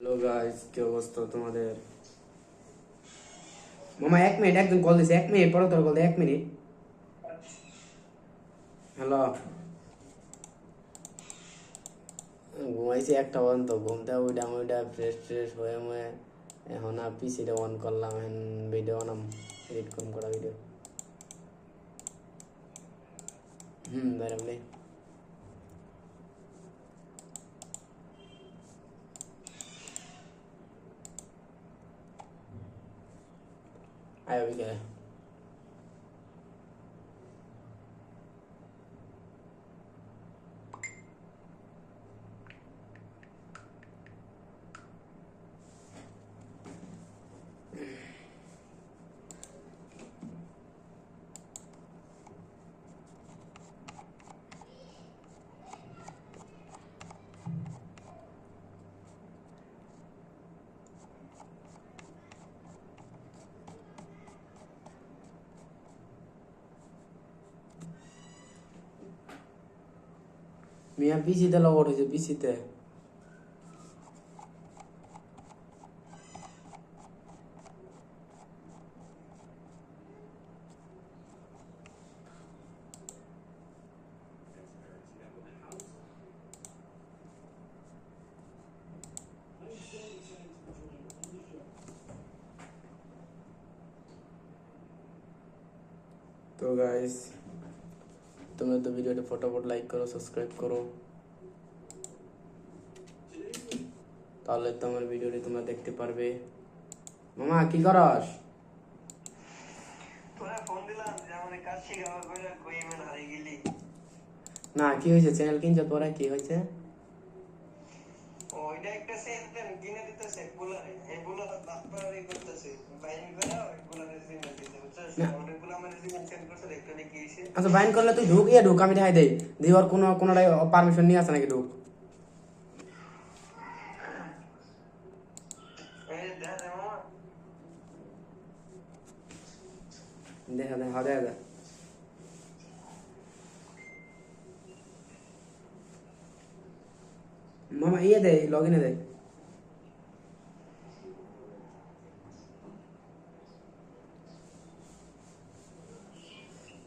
Hello guys কি অবস্থা তোমাদের? মামা এক মিনিট একজন কল দিছে এক মিনিট পরে তোর কল দে এক মিনিট। হ্যালো ঘুমাইছি একটা পর্যন্ত ঘুমতে উইডা উইডা ফ্রেশ ফ্রেশ হয়ে ময়ে এখন আর পিসিটা অন করলাম এখন ভিডিও বানাম এডিট কম করা ভিডিও হুম বেরামলে I will মিয়া পিসিতে লগট হয়েছে পিসিতে তো গাইস তোমরা তো ভিডিওটা ফটোফট লাইক করো সাবস্ক্রাইব করো তাহলে তোমার ভিডিওটি তোমরা দেখতে পারবে মামা কি করস তোরা ফোন দিলাম যে আমার কাজ শিখাবার কইরা কই ইমেল হারিয়ে গেলি না কি হয়েছে চ্যানেল কিনছে পরে কি হয়েছে ওইটা একটা সেন্টেন কিনে দিতেছে বুলারে এই বুলার বাপ্পারি করতেছে বাইন করে ওই বুলারে জিমেল দিতে বুঝছিস না। ওই বুলা মানে জিমেল সেন্ড করছে একটা নাকি এসে আচ্ছা বাইন করলে তুই ঢুক ইয়ে ঢুক, আমি দেখাই দেই। দিয়ে ওর কোনো কোনোটাই পারমিশন নিয়ে আসে নাকি ঢুক? এই যে দেখা যায় মামা দেখা দেখা দেখা। দেখা মামা ইয়ে দে লগ ইনে দে।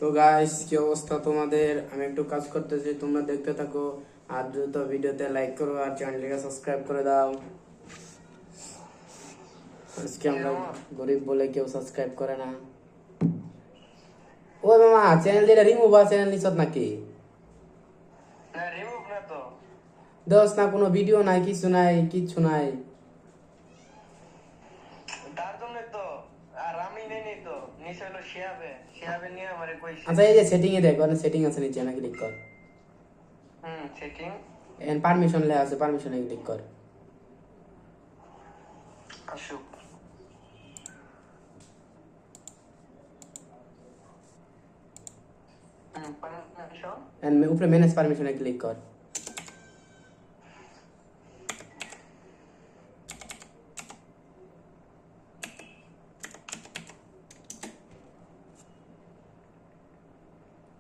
তো গাইস কি অবস্থা তোমাদের? আমি একটু কাজ করতেছি তোমরা দেখতে থাকো। আর দ্রুত ভিডিওতে লাইক করো আর চ্যানেলটিকে সাবস্ক্রাইব করে দাও। আজকে আমরা গরিব বলে কেউ সাবস্ক্রাইব করে না। ওই মামা চ্যানেল যেটা রিমুভ আছে চ্যানেল নিছত নাকি? না রিমুভ না তো। দোষ না কোনো ভিডিও নাই কিছু নাই কিচ্ছু নাই তার জন্য তো আর আমি নেই নি তো নিচে হলো শিয়াবে শিয়াবে নিয়ে আমারে কইছে আচ্ছা এই যে সেটিং এ দেখ সেটিং আছে নিচে না ক্লিক কর। হুম সেটিং এন্ড পারমিশন লে আছে পারমিশনে ক্লিক কর। আসুক। পারমিশন এন্ড উপরে ম্যানেজ পারমিশনে ক্লিক কর।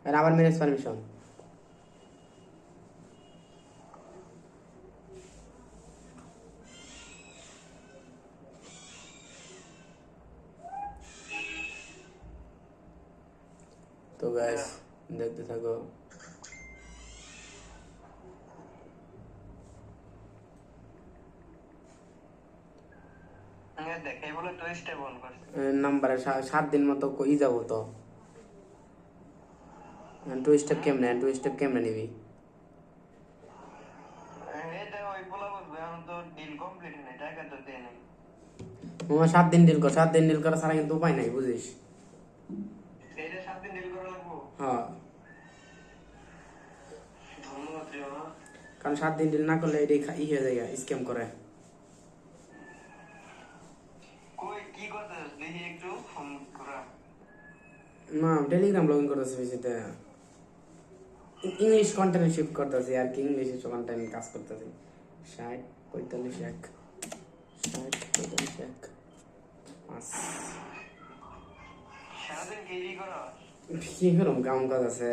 আর আবার ম্যানেজ পারমিশন। তো গাইস দেখতে থাকো। নাম্বারে সাত দিন মতো কই যাব তো? টু স্টেপ কেমনে টু স্টেপ কেমনে নিবি মামা সাত দিন ডিল কর, সাত দিন ডিল করা ছাড়া কিন্তু উপায় নাই, বুঝিস? হ্যাঁ। কারণ সাত দিন ডিল না করলে এটাই ই হয়ে যায় স্ক্যাম করে। না টেলিগ্রাম লগ ইন করতেছি ইংলিশ কন্টেন্ট শিফট করতেছি আর কি ইংলিশ কন্টেন্ট কাজ করতেছি। ষাট পঁয়তাল্লিশ এক। ষাট পঁয়তাল্লিশ এক। পাঁচ। কি করা? কি করম কাম কাজ আছে।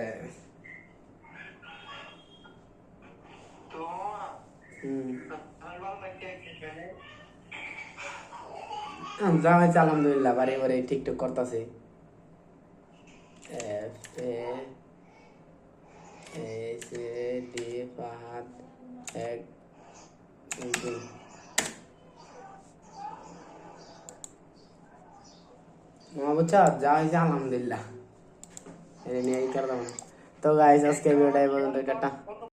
জামাইছে আলহামদুলিল্লাহ বারে বারে ঠিকঠাক করতেছে। F A S A D Fahad এক দুই তিন মামা বুঝছ যা হয়েছে আলহামদুলিল্লাহ এটা নিয়ে এই করলাম তো গাইস আজকে ভিডিওটা এই পর্যন্ত টাটা